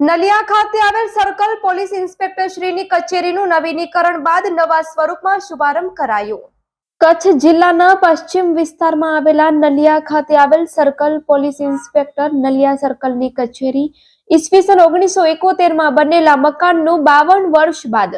નલિયા ખાતે આવેલ circle police inspector શ્રીની કચેરીનું નવીનીકરણ બાદ નવા સ્વરૂપમાં શુભારંભ કરાયો. કચ્છ જિલ્લાના પશ્ચિમ વિસ્તારમાં આવેલા નલિયા ખાતે આવેલ સર્કલ પોલીસ ઇન્સ્પેક્ટર નલિયા સર્કલની કચેરી ઈસવીસન ઓગણીસો એકોતેરમાં બનેલા મકાનનું બાવન વર્ષ બાદ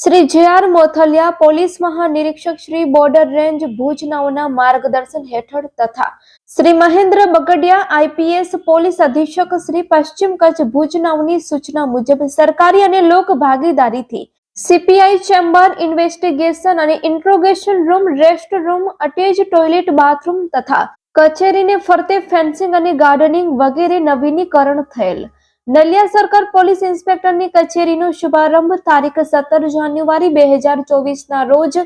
Shri J R Mothaliya police મહાનિરીક્ષક Shri border range Bhuj નાઓના માર્ગદર્શન હેઠળ તથા શ્રી મહેન્દ્ર બગડિયા આઈપીએસ પોલીસ અધિક્ષક શ્રી પશ્ચિમ કચ્છ ભુજ નાઓની સૂચના મુજબ સરકારી અને લોક ભાગીદારીથી સીપીઆઈ ચેમ્બર ઇન્વેસ્ટિગેશન અને interrogation room, rest room attach toilet bathroom તથા કચેરીને ફરતે ફેન્સિંગ અને ગાર્ડનિંગ વગેરે નવીનીકરણ થયેલ. નલિયા સર્કલ પોલીસ ઇન્સ્પેક્ટરની કચેરીનો શુભારંભ તારીખ સત્તર જાન્યુઆરી બે હજાર ચોવીસના રોજ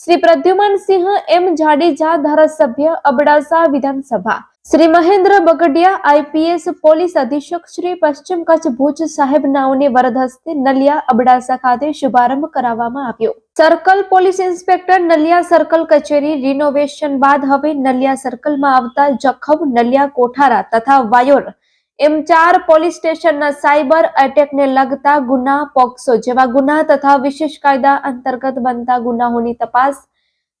શ્રી પ્રદ્યુમનસિંહ એમ જાડેજા ધારાસભ્ય અબડાસા વિધાનસભા. શ્રી મહેન્દ્ર બગડિયા આઈપીએસ પોલીસ અધિક્ષક શ્રી પશ્ચિમ કચ્છ ભુજ સાહેબ નાઓને વરદ હસ્તે નલિયા અબડાસા ખાતે શુભારંભ કરાવવામાં આવ્યો. Circle police inspector Naliya circle કચેરી રિનોવેશન બાદ હવે નલિયા સર્કલમાં આવતા જખમ નલિયા કોઠારા તથા વાયોર એમ ચાર પોલીસ સ્ટેશનના સાયબર એટેકને લગતા ગુના પોક્સો, જેવા ગુના તથા વિશેષ કાયદા અંતર્ગત બનતા ગુનાઓની તપાસ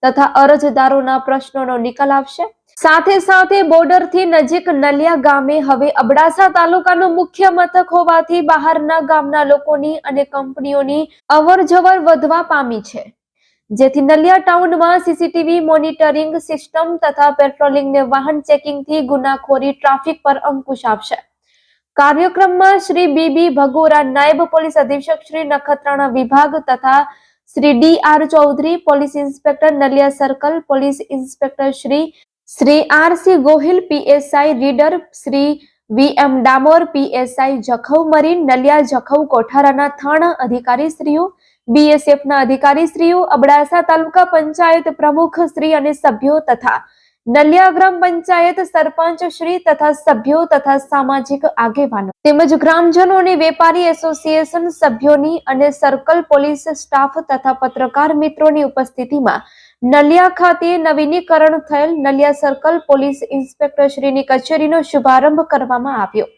તથા અરજદારોના પ્રશ્નોનો નિકાલ આવશે. સાથે સાથે બોર્ડરથી નજીક નલિયા ગામે હવે અબડાસા તાલુકાનું મુખ્ય મથક હોવાથી બહારના ગામના લોકોની અને કંપનીઓની અવરજવર વધવા પામી છે. જેથી નલિયા ટાઉનમાં સીસીટીવી મોનિટરિંગ સિસ્ટમ તથા પેટ્રોલિંગને વાહન ચેકિંગથી ગુનાખોરી ટ્રાફિક પર અંકુશ આપશે. કાર્યક્રમમાં શ્રી બીબી ભગોરા નાયબ પોલીસ અધિક્ષક શ્રી નખત્રાણા વિભાગ તથા Shri D R Chaudhary, police inspector Naliya circle, police inspector Shri Shri R C Gohil, PSI reader Shri V M Damor, PSI Jakhau marine, Naliya Jakhau કોઠારાના થાણા અધિકારીશ્રીઓ બીએસએફના અધિકારીશ્રીઓ, અબડાસા તાલુકા પંચાયત પ્રમુખ શ્રી અને સભ્યો તથા નલિયા ગ્રામ પંચાયત સરપંચ શ્રી તથા સભ્યો તથા સામાજિક આગેવાનો તેમજ ગ્રામજનો અને વેપારી એસોસિએશન સભ્યોની અને સર્કલ પોલીસ સ્ટાફ તથા પત્રકાર મિત્રોની ઉપસ્થિતિમાં નલિયા ખાતે નવીનીકરણ થયેલ નલિયા સર્કલ પોલીસ ઇન્સ્પેક્ટર શ્રીની કચેરીનો શુભારંભ કરવામાં આવ્યો.